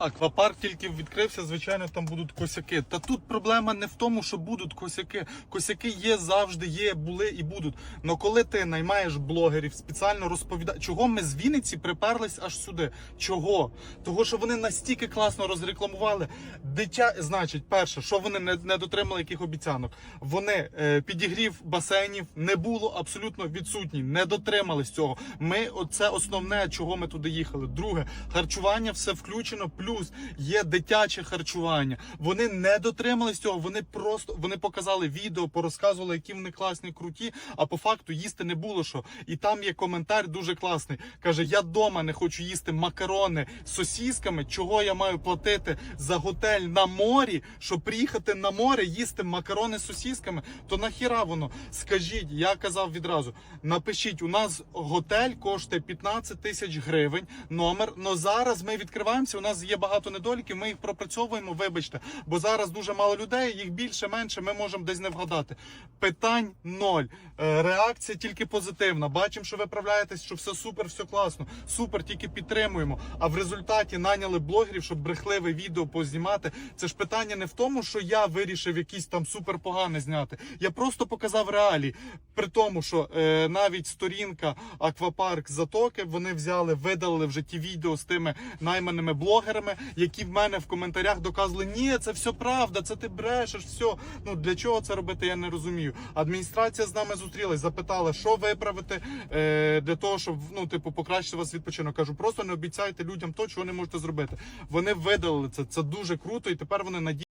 Аквапарк тільки відкрився, звичайно, там будуть косяки. Та тут проблема не в тому, що будуть косяки. Косяки є завжди, є, були і будуть. Но коли ти наймаєш блогерів, спеціально розповідаєш, чого ми з Вінниці приперлись аж сюди? Чого? Того, що вони настільки класно розрекламували. Дитя, значить, перше, що вони не, не дотримали яких обіцянок. Вони е, підігрів басейнів не було абсолютно відсутній, не дотримались цього. Ми оце основне, чого ми туди їхали. Друге, харчування все включено. Плюс є дитяче харчування. Вони не дотримались цього. Вони просто вони показали відео, порозказували, які вони класні, круті. А по факту їсти не було що. І там є коментар дуже класний. каже: Я дома не хочу їсти макарони з сосісками. Чого я маю платити за готель на морі, щоб приїхати на море, їсти макарони з сосісками? То нахіра воно? Скажіть, я казав відразу. Напишіть, у нас готель коштує 15 тисяч гривень. Номер. Но зараз ми відкриваємося. У нас є багато недоліків. Ми їх пропрацьовуємо. Вибачте, бо зараз дуже мало людей. Їх більше, менше. Ми можемо десь не вгадати. Питань ноль. Е, Реакція тільки позитивна. Бачимо, що ви правляєтесь, що все супер, все класно. Супер, тільки підтримуємо. А в результаті наняли блогерів, щоб брехливе відео познімати. Це ж питання не в тому, що я вирішив якісь там супер погане зняти. Я просто показав реалії. При тому, що е, навіть сторінка Аквапарк Затоки вони взяли, видалили вже ті відео з тими найманими блогерами, які в мене в коментарях доказували, ні, це все правда, це ти брешеш, все. Ну для чого це робити, я не розумію. Адміністрація з нами зустрілась, запитала, що виправити е, для того, щоб ну, типу, покращити вас відпочинок. Кажу, просто не обіцяйте людям то, чого не можете зробити. Вони видалили це. Це дуже круто, і тепер вони надіються.